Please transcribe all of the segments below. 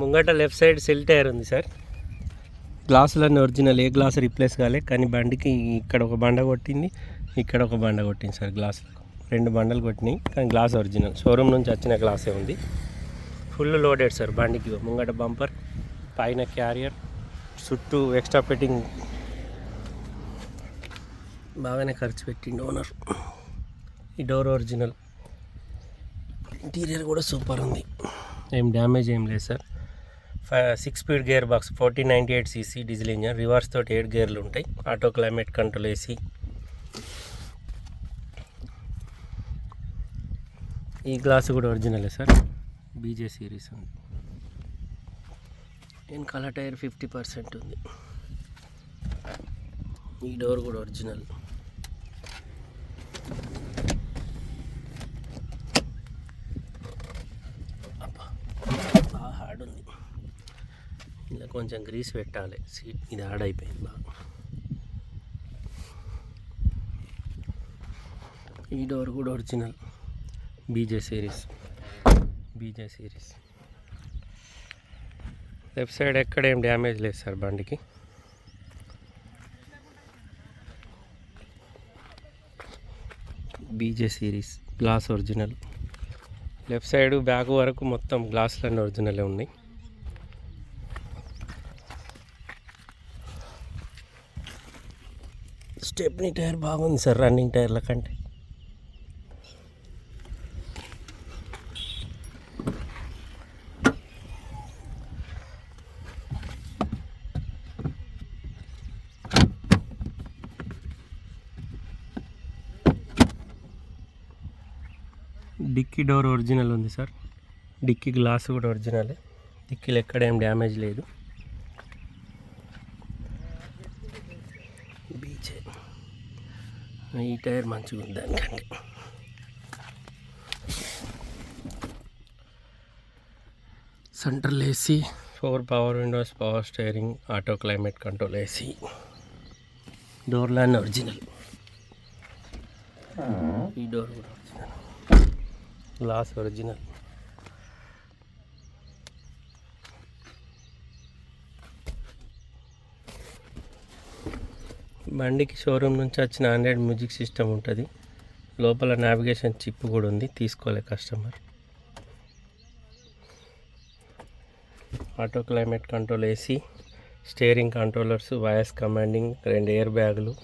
ముంగట left side సెల్ tyre ఉంది సార్. గ్లాసులన్నీ ఒరిజినల్ ఏ గ్లాస్ రిప్లేస్ కాలే కానీ బండికి ఇక్కడ ఒక బండ కొట్టింది ఇక్కడ ఒక బండ కొట్టింది సార్ గ్లాసులకు. రెండు బండలు కొట్టినాయి కానీ గ్లాస్ ఒరిజినల్. షోరూమ్ నుంచి వచ్చిన గ్లాసే ఉంది. ఫుల్ లోడెడ్ సార్ బండికి ముంగట బంపర్ పైన క్యారియర్ చుట్టూ ఎక్స్ట్రా ఫిట్టింగ్. బాగానే ఖర్చు పెట్టిండు ఓనర్. ఈ డోర్ ఒరిజినల్. ఇంటీరియర్ కూడా సూపర్ ఉంది. ఏం డ్యామేజ్ ఏం లేదు sir. Five six speed gear box forty ninety eight CC diesel engine reverse తోటి ఎయిట్ గేర్లు ఉంటాయి. ఆటో క్లైమేట్ కంట్రోల్ ఏసీ ఈ గ్లాస్ కూడా ఒరిజినలే సార్ బీజే సిరీస్ ఉంది. వెనకాల టైర్ ఫిఫ్టీ పర్సెంట్ ఉంది. ఈ డోర్ కూడా ఒరిజినల్ అబ్బా బాగా హార్డ్ ఉంది. మీద కొంచెం గ్రీస్ పెట్టాలి. సీట్ ఇది ఆడైపోయింది అయిపోయింది బాగా. ఈ డోర్ కూడా original. BJ series. BJ series. Left side ఎక్కడ ఏం డ్యామేజ్ లేదు సార్ బండికి. BJ series. Glass original. Left side back వరకు మొత్తం గ్లాసులన్నీ ఒరిజినలే ఉన్నాయి. స్టెప్నీ టైర్ బాగుంది సార్ రన్నింగ్ టైర్ల కంటే. డిక్కీ డోర్ ఒరిజినల్ ఉంది సార్. డిక్కీ గ్లాస్ కూడా ఒరిజినలే. డిక్కీలు ఎక్కడ ఏం డ్యామేజ్ లేదు. బీచే. ఈ టైర్ మంచిగా ఉంది దానికంటే. Central AC four power windows power steering auto climate control AC door land original. ఈ డోర్ కూడా ఒరిజినల్. Glass original. బండికి షోరూమ్ నుంచి వచ్చిన ఆండ్రాయిడ్ మ్యూజిక్ సిస్టమ్ ఉంటుంది. లోపల నావిగేషన్ చిప్ కూడా ఉంది. తీసుకోలే customer. Auto climate control AC steering controllers voice commanding రెండు ఎయిర్ బ్యాగులు.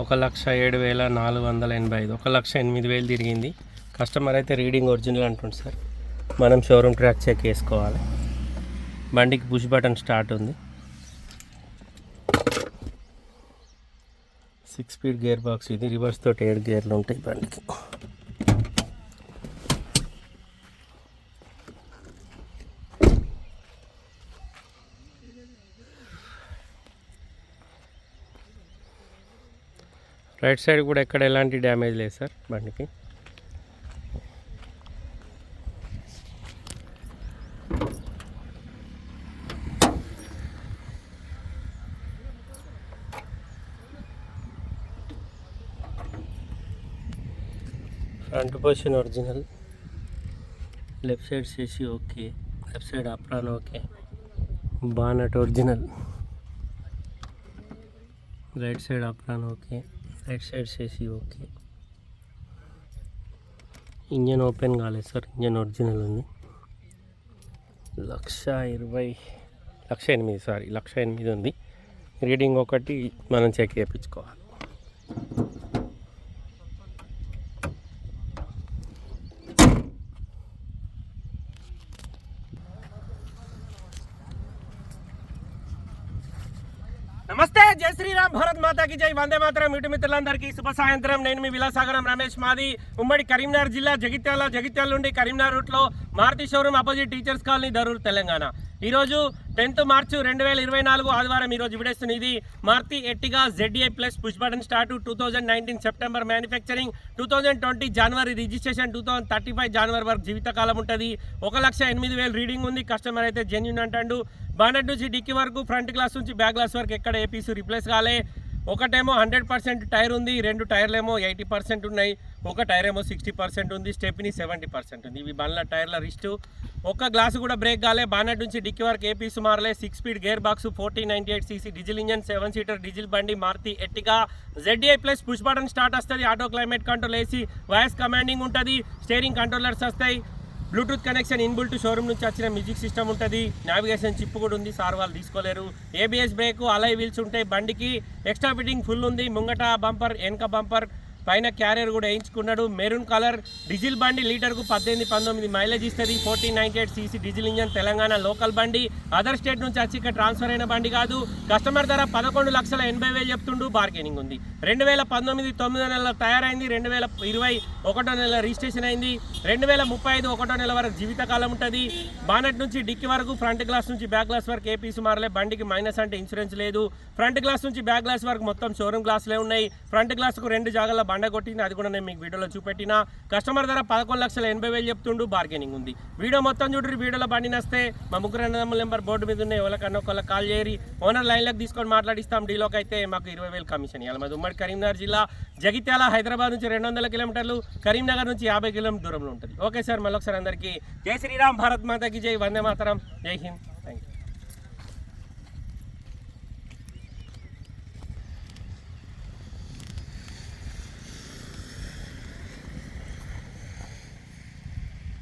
ఒక లక్ష ఏడు వేల నాలుగు వందల ఎనభై ఐదు. ఒక లక్ష ఎనిమిది వేలు తిరిగింది. కస్టమర్ అయితే రీడింగ్ ఒరిజినల్ అంటుంది సార్. మనం షోరూమ్ ట్రాక్ చెక్ చేసుకోవాలి. బండికి పుష్ బటన్ స్టార్ట్ ఉంది. సిక్స్ స్పీడ్ గేర్ బాక్స్ ఇది రివర్స్ తోటి ఏడు గేర్లు ఉంటాయి బండికి. రైట్ సైడ్ కూడా ఎక్కడ ఎలాంటి డ్యామేజ్ లేదు సార్ బండికి. Front position original. Left side chassis okay. Left side apron okay. Bonnet original. Right side apron okay. Right side chassis okay. Engine open కాలేదు సార్. ఇంజన్ ఒరిజినల్ ఉంది. లక్ష ఇరవై లక్ష ఎనిమిది సారీ లక్ష ఎనిమిది ఉంది. రీడింగ్ ఒకటి మనం చెక్ చేయించుకోవాలి. జై శ్రీరామ్ భారత్ మాతాకి జై. వందే మాత్రం. ఇటు మిత్రులందరికీ శుభ సాయంత్రం. నేను మీ విలాసాగరం రమేష్ మాది. ఉమ్మడి కరీంనగర్ జిల్లా జగిత్యాల జగిత్యాల నుండి కరీంనగర్ రూట్లో Maruti showroom opposite teachers colony Darur Telangana. ఈరోజు టెన్త్ మార్చు రెండు వేల ఇరవై నాలుగు ఆదివారం ఈరోజు విడేస్తుంది ఇది Maruti Ertiga ZA plus push button start two thousand nineteen September manufacturing two thousand twenty జనవరి registration two thousand thirty five జనవరి వరకు జీవితకాలం ఉంటుంది. ఒక లక్ష ఎనిమిది వేలు రీడింగ్ ఉంది కస్టమర్ అయితే జెన్యున్ అంటాడు. బానెట్ నుంచి డిక్కీ వరకు ఫ్రంట్ గ్లాస్ నుంచి బ్యాక్ గ్లాస్ వరకు ఎక్కడ ఏ పీసు రిప్లేస్ కాలే. ఒకటేమో హండ్రెడ్ పర్సెంట్ టైర్ ఉంది రెండు టైర్లేమో ఎయిటీ పర్సెంట్ ఉన్నాయి. ఒక టైర్ ఏమో సిక్స్టీ పర్సెంట్ ఉంది స్టెప్ని సెవెంటీ పర్సెంట్ ఉంది. ఇవి బండ్ల టైర్ల రిస్ట్ ఒక్క గ్లాసు కూడా బ్రేక్ కాలే. బానెట్ నుంచి డిక్కి వరకు AP సుమారులే six speed gear box fourteen ninety eight CC diesel engine seven seater diesel బండి Maruti Ertiga ZA plus push button start వస్తుంది. ఆటో క్లైమేట్ కంట్రోల్ వేసి వాయిస్ కమాండింగ్ ఉంటుంది. స్టీరింగ్ కంట్రోలర్స్ వస్తాయి. Bluetooth connection inbuilt showroom నుంచి వచ్చిన music system ఉంటుంది. Navigation chip కూడా ఉంది. సార్ వాళ్ళు తీసుకోలేరు. ఏబిఎస్ బ్రేక్ అలై వీల్స్ ఉంటాయి. బండికి ఎక్స్ట్రా ఫిట్టింగ్ ఫుల్ ఉంది. ముంగట బంపర్ వెనక బంపర్ పైన క్యారియర్ కూడా వేయించుకున్నాడు. మెరూన్ కలర్ డీజిల్ బండి లీటర్కు పద్దెనిమిది పంతొమ్మిది మైలేజ్ ఇస్తుంది. Fourteen ninety eight CC diesel engine Telangana local బండి. అదర్ స్టేట్ నుంచి వచ్చి ఇక్కడ ట్రాన్స్ఫర్ అయిన బండి కాదు. కస్టమర్ ధర పదకొండు లక్షల ఎనభై వేలు చెప్తుండు. బార్గెనింగ్ ఉంది. రెండు వేల పంతొమ్మిది తొమ్మిదో నెలల తయారైంది. రెండు వేల ఇరవై ఒకటో నెల రిజిస్ట్రేషన్ అయింది. రెండు వేల ముప్పై ఐదు ఒకటో నెల వరకు జీవితకాలం ఉంటుంది. బానెట్ నుంచి డిక్కి వరకు ఫ్రంట్ గ్లాస్ నుంచి బ్యాక్ గ్లాస్ వరకు ఏపీ మారలే బండికి మైనస్ అంటే ఇన్సూరెన్స్ లేదు. ఫ్రంట్ గ్లాస్ నుంచి బ్యాక్ గ్లాస్ వరకు మొత్తం షోరూమ్ గ్లాసులే ఉన్నాయి. ఫ్రంట్ గ్లాస్కు రెండు జాగాల పండగ కొట్టింది అది కూడా నేను మీకు వీడియోలో చూపెట్టిన. కస్టమర్ ధర పదకొండు లక్షల ఎనభై వేలు చెప్తుండు బార్గెనింగ్ ఉంది. వీడియో మొత్తం చూడండి వీడియోలో బండి నస్తే. మా ముగ్గురు అన్నదమ్ముల నెంబర్ బోర్డు మీద ఉన్నాయి ఎవరికన్నా ఒకళ్ళకి కాల్ చేయరి ఓనర్ లైన్లోకి తీసుకొని మాట్లాడిస్తాం డీలోకి అయితే మాకు ఇరవై వేలు కమిషన్ ఇవ్వాలి మాది ఉమ్మడి కరీంనగర్ జిల్లా. జగిత్యాల హైదరాబాద్ నుంచి రెండు వందల కిలోమీటర్లు కరీంనగర్ నుంచి యాభై కిలోమీటర్ దూరంలో ఉంటుంది. ఓకే సార్ మళ్ళొకసారి అందరికీ. జై శ్రీరామ్ భారత్ మాతకి జై వందే మాతరం. జై హింద్.